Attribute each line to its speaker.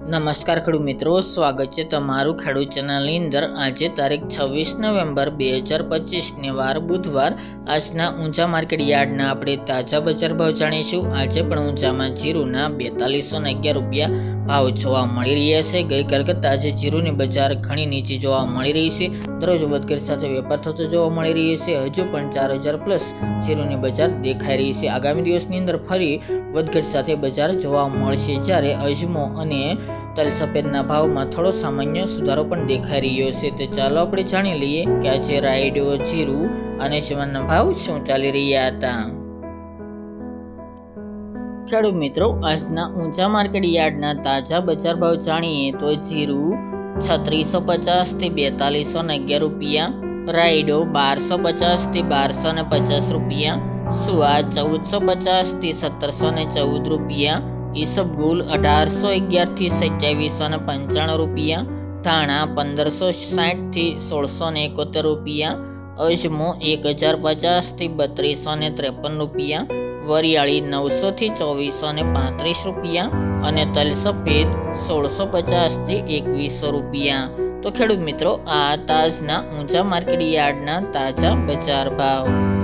Speaker 1: નમસ્કાર ખેડૂત મિત્રો, સ્વાગત છે તમારું ખેડૂત ચેનલની અંદર. આજે તારીખ છવ્વીસ નવેમ્બર બે હજાર પચીસને વાર બુધવાર. આજના ઊંચા માર્કેટ યાર્ડના આપણે તાજા બજાર ભાવ જાણીશું. આજે પણ ઊંચામાં જીરુના બેતાલીસો ને અગિયાર રૂપિયા ભાવ જોવા મળી રહ્યા છે. ગઈકાલ કરતાં આજે જીરુની બજાર ઘણી નીચે જોવા મળી રહી છે. દરરોજ વધઘટ સાથે વેપાર થતો જોવા મળી રહ્યો છે. હજુ પણ ચાર હજાર પ્લસ જીરુની બજાર દેખાઈ રહી છે. આગામી દિવસની અંદર ફરી વધઘટ સાથે બજાર જોવા મળશે જ્યારે અજમો અને તલ સફેદના ભાવમાં થોડો સામાન્ય સુધારો પણ દેખાઈ રહ્યો છે. તો ચાલો આપણે જાણી લઈએ કે આજે રાયડો જીરું અને સેવાના ભાવ શું ચાલી રહ્યા હતા? ખેડૂત મિત્રો, આજના ઊંચા માર્કેટ યાર્ડના તાજા બજાર ભાવ જાણીએ તો જીરું છત્રીસો પચાસથી બેતાલીસો ને અગિયાર રૂપિયા, રાયડો બારસો પચાસથી બારસો ને પચાસ રૂપિયા સુવા ચૌદસો પચાસથી સત્તરસો ને ચૌદ રૂપિયા, ઈસબગુલ અઢારસો અગિયારથી સત્યાવીસો ને પંચાણું રૂપિયા, ધાણા પંદરસો સાઠથી સોળસો ને એકોતેર રૂપિયા, અજમો એક હજાર પચાસથી બત્રીસો ને ત્રેપન રૂપિયા વરિયાળી નવસો થી ચોવીસો ને પાંત્રીસ રૂપિયા અને તલ સફેદ સોળસો પચાસથી એકવીસો રૂપિયા. તો ખેડૂત મિત્રો, આ તાજના ઊંચા માર્કેટ યાર્ડના તાજા બજાર ભાવ.